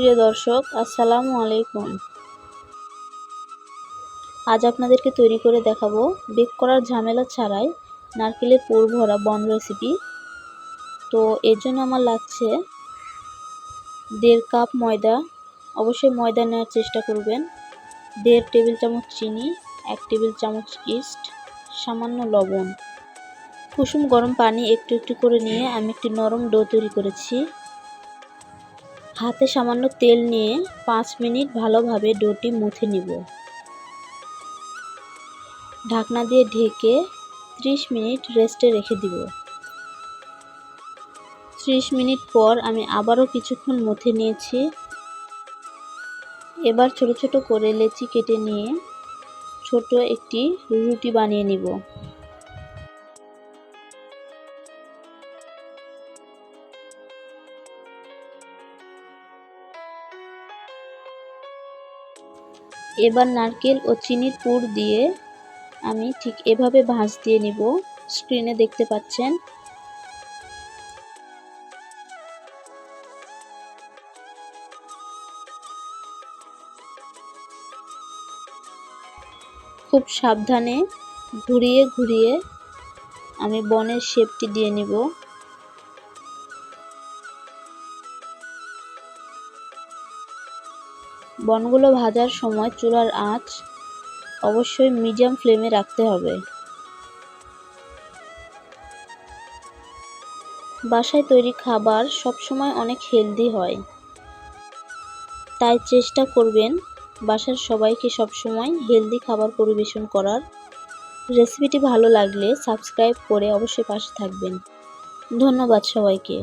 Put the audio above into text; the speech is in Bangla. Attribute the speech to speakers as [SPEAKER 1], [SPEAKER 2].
[SPEAKER 1] প্রিয় দর্শক, আসসালামু আলাইকুম। আজ আপনাদেরকে তৈরি করে দেখাবো বেক করার ঝামেলা ছাড়াই নারকেলের পুর ভরা বন রেসিপি তো এর জন্য আমার লাগছে দেড় কাপ ময়দা। অবশ্যই ময়দা নেওয়ার চেষ্টা করবেন। দেড় টেবিল চামচ চিনি, এক টেবিল চামচ ইস্ট সামান্য লবণ। কুসুম গরম পানি একটু একটু করে নিয়ে আমি একটি নরম ডো তৈরি করেছি। হাতে সামান্য তেল নিয়ে পাঁচ মিনিট ভালোভাবে ডোটি মুথে নিব। ঢাকনা দিয়ে ঢেকে ত্রিশ মিনিট রেস্টে রেখে দিব। ত্রিশ মিনিট পর আমি আবারও কিছুক্ষণ মুথে নিয়েছি। এবার ছোট ছোট করে লেচি কেটে নিয়ে ছোট একটি রুটি বানিয়ে নিব। এবার নারকেল ও চিনির পুর দিয়ে আমি ঠিক এভাবে ভাঁজ দিয়ে নিব। স্ক্রিনে দেখতে পাচ্ছেন। খুব সাবধানে ঘুরিয়ে ঘুরিয়ে আমি বনের শেপটি দিয়ে নিব। বনগুলো ভাজার সময় চুলার আঁচ অবশ্যই মিডিয়াম ফ্লেমে রাখতে হবে। বাসায় তৈরি খাবার সবসময় অনেক হেলদি হয়। তাই চেষ্টা করবেন বাসার সবাইকে সবসময় হেলদি খাবার পরিবেশন করার। রেসিপিটি ভালো লাগলে সাবস্ক্রাইব করে অবশ্যই পাশে থাকবেন। ধন্যবাদ সবাইকে।